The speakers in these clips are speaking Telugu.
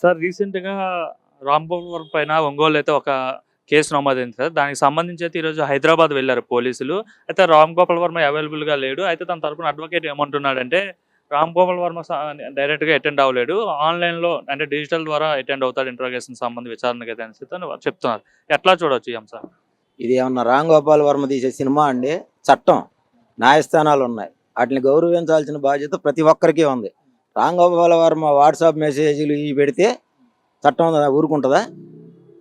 సార్ రీసెంట్గా రాంపూర్ పైన ఒంగోలు అయితే ఒక కేసు నమోదైంది సార్. దానికి సంబంధించి అయితే ఈరోజు హైదరాబాద్ వెళ్ళారు పోలీసులు. అయితే రామ్ గోపాల్ వర్మ అవైలబుల్గా లేడు. అయితే తన తరపున అడ్వకేట్ ఏమంటున్నాడంటే రామ్ గోపాల్ వర్మ డైరెక్ట్గా అటెండ్ అవ్వలేడు. ఆన్లైన్లో అంటే డిజిటల్ ద్వారా అటెండ్ అవుతాడు ఇంట్రోగేషన్ సంబంధించి విచారణకి అయితే అని చెప్తున్నారు. ఎట్లా చూడొచ్చు ఈ అంశం? ఇది ఏమన్నా రామ్ గోపాల్ వర్మ తీసే సినిమా అండి? చట్టం న్యాయస్థానాలు ఉన్నాయి వాటిని గౌరవించాల్సిన బాధ్యత ప్రతి ఒక్కరికి ఉంది. రామ్ వర్మ వాట్సాప్ మెసేజ్లు ఇవి పెడితే చట్టం ఊరుకుంటుందా?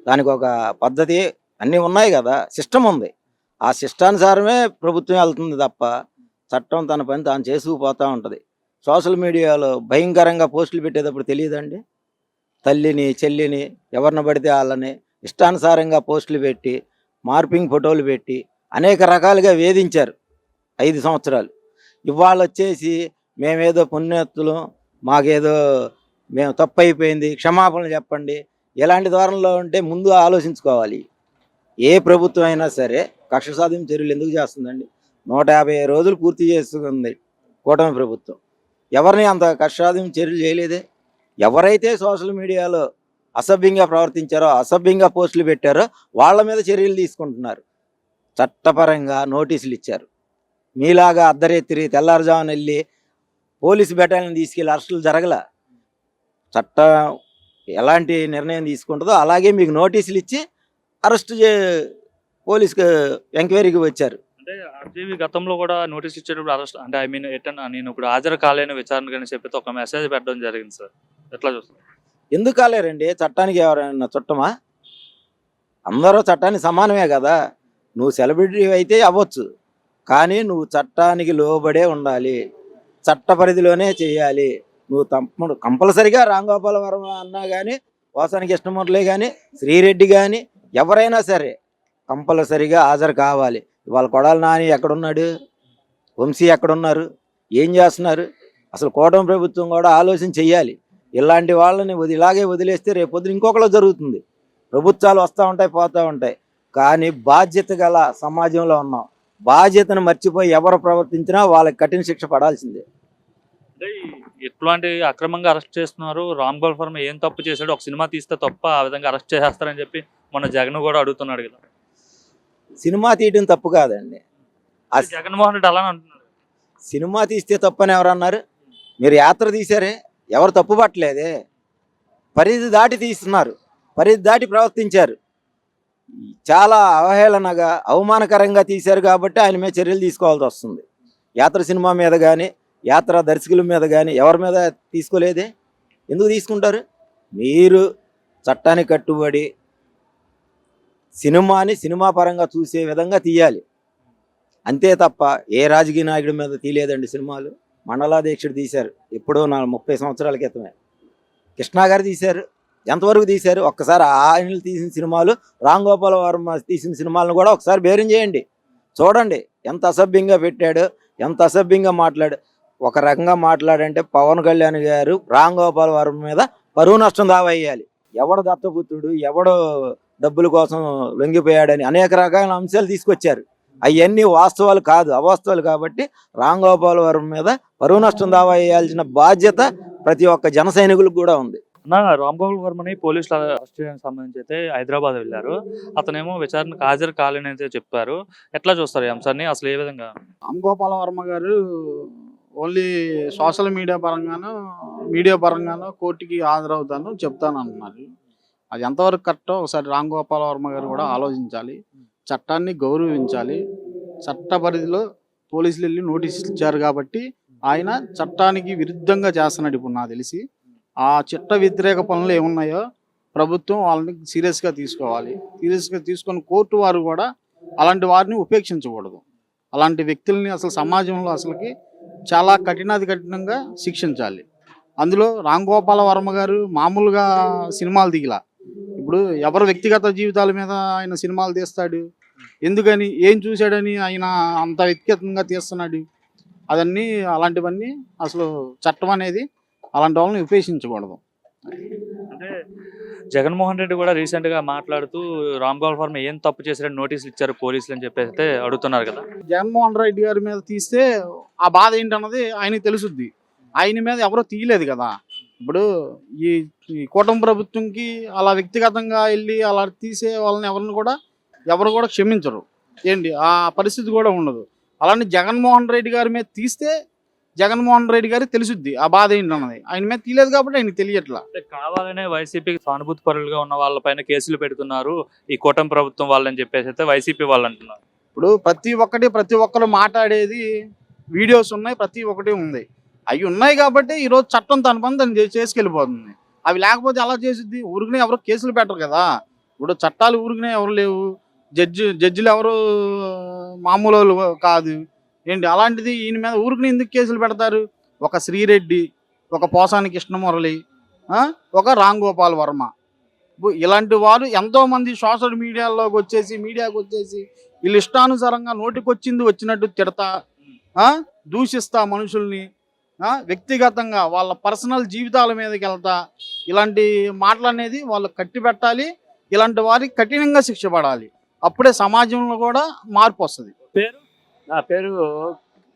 దానికి ఒక పద్ధతి అన్నీ ఉన్నాయి కదా సిస్టమ్ ఉంది. ఆ సిస్టానుసారమే ప్రభుత్వం వెళ్తుంది తప్ప చట్టం తన పని తాను చేసుకుపోతూ ఉంటుంది. సోషల్ మీడియాలో భయంకరంగా పోస్టులు పెట్టేటప్పుడు తెలియదండి? తల్లిని చెల్లిని ఎవరిని పడితే వాళ్ళని ఇష్టానుసారంగా పోస్టులు పెట్టి మార్పింగ్ ఫోటోలు పెట్టి అనేక రకాలుగా వేధించారు ఐదు సంవత్సరాలు. ఇవాళ వచ్చేసి మేమేదో పుణ్యత్తులు మాకేదో మేము తప్పు అయిపోయింది క్షమాపణలు చెప్పండి. ఎలాంటి ధోరణిలో ఉంటే ముందు ఆలోచించుకోవాలి. ఏ ప్రభుత్వం అయినా సరే కక్ష సాధ్యం చర్యలు ఎందుకు చేస్తుందండి? నూట యాభై రోజులు పూర్తి చేస్తుంది కూటమి ప్రభుత్వం. ఎవరిని అంత కక్ష చర్యలు చేయలేదే? ఎవరైతే సోషల్ మీడియాలో అసభ్యంగా ప్రవర్తించారో అసభ్యంగా పోస్టులు పెట్టారో వాళ్ళ మీద చర్యలు తీసుకుంటున్నారు. చట్టపరంగా నోటీసులు ఇచ్చారు. మీలాగా అర్ధరేత్రి తెల్లారుజామున వెళ్ళి పోలీసు బెటాలియన్ తీసుకెళ్ళి అరెస్టులు జరగల. చట్టం ఎలాంటి నిర్ణయం తీసుకుంటుందో అలాగే మీకు నోటీసులు ఇచ్చి అరెస్ట్ చే పోలీస్కి ఎంక్వైరీకి వచ్చారు. అంటే ఆర్జీవీ గతంలో కూడా నోటీస్ ఇచ్చేటప్పుడు అరెస్ట్ అంటే ఐ మీన్ ఎటన్నా నేను ఇప్పుడు హాజరు కాలేని విచారణకు అని చెప్పి ఒక మెసేజ్ పెట్టడం జరిగింది సార్. ఎట్లా చూస్తారు? ఎందుకు కాలేరండి? చట్టానికి ఎవరైనా చుట్టమా? అందరూ చట్టానికి సమానమే కదా. నువ్వు సెలబ్రిటీ అయితే అవ్వచ్చు. కానీ నువ్వు చట్టానికి లోబడే ఉండాలి. చట్ట పరిధిలోనే చేయాలి. నువ్వు తప్పడు కంపల్సరిగా రాంగోపాల వర్మ అన్నా కానీ వాసాని కృష్ణమూర్లే కానీ శ్రీరెడ్డి కానీ ఎవరైనా సరే కంపల్సరిగా హాజరు కావాలి. వాళ్ళ కొడాలి నాని ఎక్కడున్నాడు? వంశీ ఎక్కడున్నారు? ఏం చేస్తున్నారు? అసలు కూటమి ప్రభుత్వం కూడా ఆలోచన చేయాలి ఇలాంటి వాళ్ళని వది ఇలాగే వదిలేస్తే రేపొద్దున ఇంకొకలా జరుగుతుంది. ప్రభుత్వాలు వస్తూ ఉంటాయి పోతూ ఉంటాయి. కానీ బాధ్యత గల సమాజంలో ఉన్నాం. బాధ్యతను మర్చిపోయి ఎవరు ప్రవర్తించినా వాళ్ళకి కఠిన శిక్ష పడాల్సిందే. ఎట్లాంటి అక్రమంగా అరెస్ట్ చేస్తున్నారు. రామ్ గోపాల్ వర్మ ఏం తప్పు చేశాడు ఒక సినిమా తీస్తే తప్ప ఆ విధంగా అరెస్ట్ చేసేస్తారని చెప్పి మన జగన్ కూడా అడుగుతున్నాడు కదా. సినిమా తీయడం తప్పు కాదండి. జగన్మోహన్ రెడ్డి అలానే అంటున్నాడు. సినిమా తీస్తే తప్పని ఎవరన్నారు? మీరు యాత్ర తీశారే? ఎవరు తప్పు పట్టలేదే పరిధి దాటి తీస్తున్నారు. పరిధి దాటి ప్రవర్తించారు. చాలా అవహేళనగా అవమానకరంగా తీశారు కాబట్టి ఆయన మీద చర్యలు తీసుకోవాల్సి వస్తుంది. యాత్ర సినిమా మీద కానీ యాత్ర దర్శకుల మీద కానీ ఎవరి మీద తీసుకోలేదే? ఎందుకు తీసుకుంటారు? మీరు చట్టానికి కట్టుబడి సినిమాని సినిమా పరంగా చూసే విధంగా తీయాలి. అంతే తప్ప ఏ రాజకీయ నాయకుడి మీద తీయలేదండి సినిమాలు. మండలాధ్యక్షుడు తీశారు. ఎప్పుడో నా ముప్పై సంవత్సరాల క్రితమే. కృష్ణా గారు తీశారు. ఎంతవరకు తీశారు? ఒక్కసారి ఆయన తీసిన సినిమాలు రామ్ గోపాల్ వర్మ తీసిన సినిమాలను కూడా ఒకసారి బేరం చేయండి. చూడండి ఎంత అసభ్యంగా పెట్టాడు ఎంత అసభ్యంగా మాట్లాడు ఒక రకంగా మాట్లాడంటే పవన్ కళ్యాణ్ గారు రామ్ గోపాల్ వర్మ మీద పరువు నష్టం దావా ఎవడు దత్తపుత్రుడు ఎవడు డబ్బుల కోసం లొంగిపోయాడని అనేక రకాల అంశాలు తీసుకొచ్చారు. అవన్నీ వాస్తవాలు కాదు అవాస్తవాలు కాబట్టి రామ్ గోపాల్ వర్మ మీద పరువు నష్టం దావా వేయాల్సిన బాధ్యత ప్రతి ఒక్క జన సైనికులకు కూడా ఉంది. నా రామ్ గోపాల్ వర్మని పోలీసులు అరెస్ట్ చేయడానికి సంబంధించి అయితే హైదరాబాద్ వెళ్ళారు. అతనేమో విచారణకు హాజరు కాలేని అయితే చెప్పారు. ఎట్లా చూస్తారు ఈ అంశాన్ని? అసలు ఏ విధంగా? రామ్ గోపాల వర్మ గారు ఓన్లీ సోషల్ మీడియా పరంగాను మీడియా పరంగాను కోర్టుకి హాజరవుతాను చెప్తాను అన్నారు. అది ఎంతవరకు కరెక్టో ఒకసారి రామ్ గోపాల వర్మ గారు కూడా ఆలోచించాలి. చట్టాన్ని గౌరవించాలి. చట్ట పరిధిలో పోలీసులు వెళ్ళి నోటీసులు ఇచ్చారు కాబట్టి ఆయన చట్టానికి విరుద్ధంగా చేస్తున్నాడు ఇప్పుడు నాకు తెలిసి. ఆ చట్ట వ్యతిరేక పనులు ఏమున్నాయో ప్రభుత్వం వాళ్ళని సీరియస్గా తీసుకోవాలి. సీరియస్గా తీసుకొని కోర్టు వారు కూడా అలాంటి వారిని ఉపేక్షించకూడదు. అలాంటి వ్యక్తుల్ని అసలు సమాజంలో అసలుకి చాలా కఠినాది కఠినంగా శిక్షించాలి. అందులో రామ్ గోపాల వర్మ గారు మామూలుగా సినిమాలు దిగిలా. ఇప్పుడు ఎవరు వ్యక్తిగత జీవితాల మీద ఆయన సినిమాలు తీస్తాడు? ఎందుకని? ఏం చూశాడని ఆయన అంత వ్యక్తిగతంగా తీస్తున్నాడు? అవన్నీ అలాంటివన్నీ అసలు చట్టం అనేది అలాంటి వాళ్ళని ఉపేక్షించకూడదు. అంటే జగన్మోహన్ రెడ్డి కూడా రీసెంట్గా మాట్లాడుతూ రామ్ గోపాల్ వర్మ ఏం తప్పు చేశారని నోటీసులు ఇచ్చారు పోలీసులు అని చెప్పేసి అడుగుతున్నారు కదా. జగన్మోహన్ రెడ్డి గారి మీద తీస్తే ఆ బాధ ఏంటన్నది ఆయనకి తెలుసుద్ది. ఆయన మీద ఎవరో తీయలేదు కదా. ఇప్పుడు ఈ ఈ కూటమి ప్రభుత్వంకి అలా వ్యక్తిగతంగా వెళ్ళి అలా తీసే వాళ్ళని ఎవరిని కూడా ఎవరు కూడా క్షమించరు. ఏంటి? ఆ పరిస్థితి కూడా ఉండదు. అలానే జగన్మోహన్ రెడ్డి గారి మీద తీస్తే జగన్మోహన్ రెడ్డి గారికి తెలుసుద్ది ఆ బాధ ఏంటన్నది. ఆయన మీద తీయలేదు కాబట్టి ఆయనకి తెలియట్లా. కావాలనే వైసీపీకి సానుభూతి పరులుగా ఉన్న వాళ్ళపైన కేసులు పెడుతున్నారు ఈ కూటమి ప్రభుత్వం వాళ్ళని చెప్పేసి అయితే వైసీపీ వాళ్ళు అంటున్నారు. ఇప్పుడు ప్రతి ఒక్కటి ప్రతి ఒక్కరు మాట్లాడేది వీడియోస్ ఉన్నాయి ప్రతి ఒక్కటి ఉంది. అవి ఉన్నాయి కాబట్టి ఈరోజు చట్టం తన పని తను చేసుకెళ్ళిపోతుంది. అవి లేకపోతే ఎలా చేసిద్ది? ఊరికనే ఎవరు కేసులు పెట్టరు కదా. ఇప్పుడు చట్టాలు ఊరికనే ఎవరు లేవు. జడ్జి జడ్జిలు ఎవరు మామూలు కాదు. ఏంటి? అలాంటిది ఈయన మీద ఊరికి ఎందుకు కేసులు పెడతారు? ఒక శ్రీరెడ్డి ఒక పోసాని కృష్ణమురళి ఒక రామ్ గోపాల్ వర్మ ఇలాంటి వారు ఎంతోమంది సోషల్ మీడియాలోకి వచ్చేసి మీడియాకి వచ్చేసి వీళ్ళు ఇష్టానుసారంగా నోటికొచ్చింది వచ్చినట్టు తిడతా దూషిస్తా మనుషుల్ని వ్యక్తిగతంగా వాళ్ళ పర్సనల్ జీవితాల మీదకి వెళ్తా ఇలాంటి మాటలు అనేది వాళ్ళు కట్టి పెట్టాలి ఇలాంటి వారికి కఠినంగా శిక్ష పడాలి. అప్పుడే సమాజంలో కూడా మార్పు వస్తుంది. పేరు? నా పేరు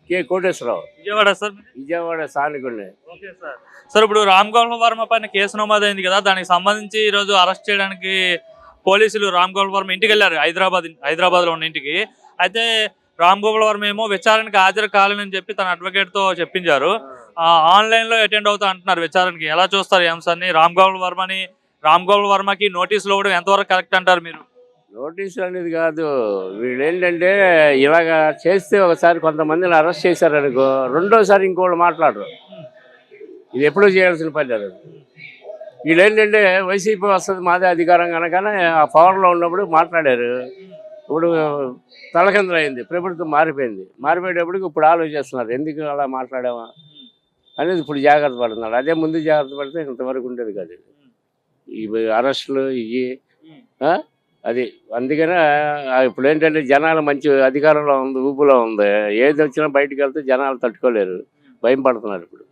కె కోటేశ్వరరావు. విజయవాడ సార్? విజయవాడ స్థానికుడిని ఓకే సార్. సార్ ఇప్పుడు రామ్ గోపాల్ వర్మ పైన కేసు నమోదైంది కదా దానికి సంబంధించి ఈ రోజు అరెస్ట్ చేయడానికి పోలీసులు రామ్ గోపాల్ వర్మ ఇంటికి వెళ్ళారు హైదరాబాద్ హైదరాబాద్లో ఉన్న ఇంటికి. అయితే రామ్ గోపాల్ వర్మ ఏమో విచారణకి హాజరు కాలేనని చెప్పి తన అడ్వకేట్తో చెప్పించారు. ఆన్లైన్లో అటెండ్ అవుతా అంటున్నారు విచారణకి. ఎలా చూస్తారు ఈ అంశాన్ని? రామ్ గోపాల్ వర్మని రామ్ గోపాల్ వర్మకి నోటీసులు ఇవ్వడం ఎంతవరకు కరెక్ట్ అంటారు మీరు? నోటీసులు అనేది కాదు. వీళ్ళు ఏంటంటే ఇలాగ చేస్తే ఒకసారి కొంతమందిని అరెస్ట్ చేశారనుకో రెండోసారి ఇంకోళ్ళు మాట్లాడరు. ఇది ఎప్పుడూ చేయాల్సిన పని లేదు వీళ్ళు ఏంటంటే వైసీపీ వస్తుంది మాదే అధికారం కనుకనే ఆ పవర్లో ఉన్నప్పుడు మాట్లాడారు. ఇప్పుడు తలకిందులైంది ప్రభుత్వం మారిపోయింది. మారిపోయేటప్పటికి ఇప్పుడు ఆలోచిస్తున్నారు ఎందుకు అలా మాట్లాడామా అనేది ఇప్పుడు జాగ్రత్త పడుతున్నాడు అదే ముందు జాగ్రత్త పడితే ఇంతవరకు ఉండేది కాదు ఇవి అరెస్టులు ఇవి అది అందుకనే ఇప్పుడు ఏంటంటే జనాలు మంచి అధికారంలో ఉంది ఊపులో ఉంది. ఏది వచ్చినా బయటికి వెళ్తే జనాలు తట్టుకోలేరు. భయం పడుతున్నారు ఇప్పుడు.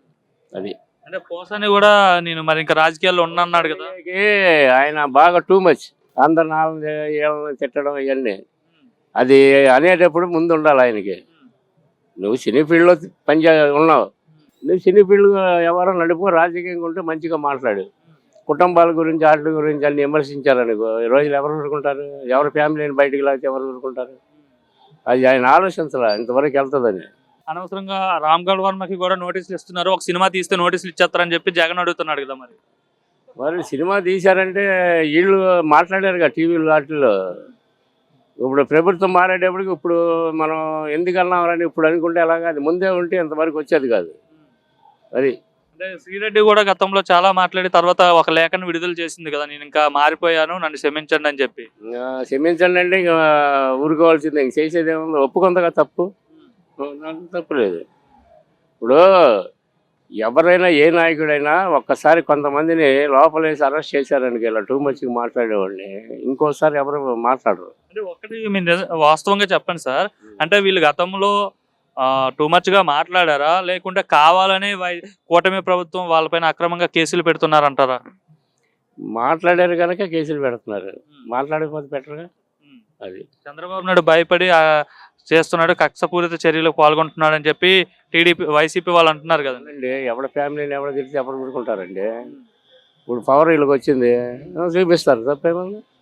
అది. అంటే పోసాని కూడా నేను మరి ఇంకా రాజకీయాల్లో ఉన్నాడు కదా? ఆయన బాగా టూ మచ్ అందరు నాలుగు తిట్టడం ఇవన్నీ. అది అనేటప్పుడు ముందు ఉండాలి ఆయనకి. నువ్వు సినీ ఫీల్డ్లో పనిచే ఉన్నావు. నువ్వు సినీ ఫీల్డ్ ఎవరో నడుపు రాజకీయంగా ఉంటే మంచిగా మాట్లాడు. కుటుంబాల గురించి వాటి గురించి అన్ని విమర్శించారనుకో ఈ రోజులు ఎవరు ఊరుకుంటారు? ఎవరి ఫ్యామిలీని బయటికి లాగితే ఎవరు ఊరుకుంటారు? అది ఆయన ఆలోచించాల ఇంతవరకు వెళ్తుందని. అనవసరంగా రామ్ గోపాల్ వర్మకి కూడా నోటీసులు ఇస్తున్నారు. ఒక సినిమా తీస్తే నోటీసులు ఇచ్చేస్తారని చెప్పి జగన్ అడుగుతున్నాడు కదా మరి. మరి సినిమా తీశారంటే వీళ్ళు మాట్లాడారు కదా టీవీలు వాటిల్లో. ఇప్పుడు ప్రభుత్వం మారేటప్పటికి ఇప్పుడు మనం ఎందుకు అన్నామని ఇప్పుడు అనుకుంటే ఎలాగా? అది ముందే ఉంటే ఇంతవరకు వచ్చేది కాదు. అది అంటే శ్రీరెడ్డి కూడా గతంలో చాలా మాట్లాడి తర్వాత ఒక లేఖను విడుదల చేసింది కదా నేను ఇంకా మారిపోయాను నన్ను క్షమించండి అని చెప్పి. క్షమించండి అంటే ఇంకా ఊరుకోవాల్సిందే ఇంక చేసేది ఏముంది ఒప్పుకుందగా తప్పు తప్పు లేదు. ఇప్పుడు ఎవరైనా ఏ నాయకుడైనా ఒక్కసారి కొంతమందిని లోపలేసి అరెస్ట్ చేశారనుకో ఇలా టూ మచ్కి మాట్లాడేవాడిని ఇంకోసారి ఎవరు మాట్లాడరు. అంటే ఒకటి మీరు వాస్తవంగా చెప్పండి సార్. అంటే వీళ్ళు గతంలో టూ మచ్గా మాట్లాడారా? లేకుంటే కావాలనే కూటమి ప్రభుత్వం వాళ్ళపైన అక్రమంగా కేసులు పెడుతున్నారంటారా? మాట్లాడారు కనుక కేసులు పెడుతున్నారు. మాట్లాడకపోతే పెట్టరుగా అది. చంద్రబాబు నాయుడు భయపడి చేస్తున్నాడు కక్షపూరిత చర్యలకు పాల్గొంటున్నాడు అని చెప్పి టీడీపీ వైసీపీ వాళ్ళు అంటున్నారు కదండి. ఎవరి ఫ్యామిలీని ఎవరు తిరిగితే ఎవరు ఊరుకుంటారండి. ఇప్పుడు పవర్ వీళ్ళకి వచ్చింది. చూపిస్తారు తప్పేముంది?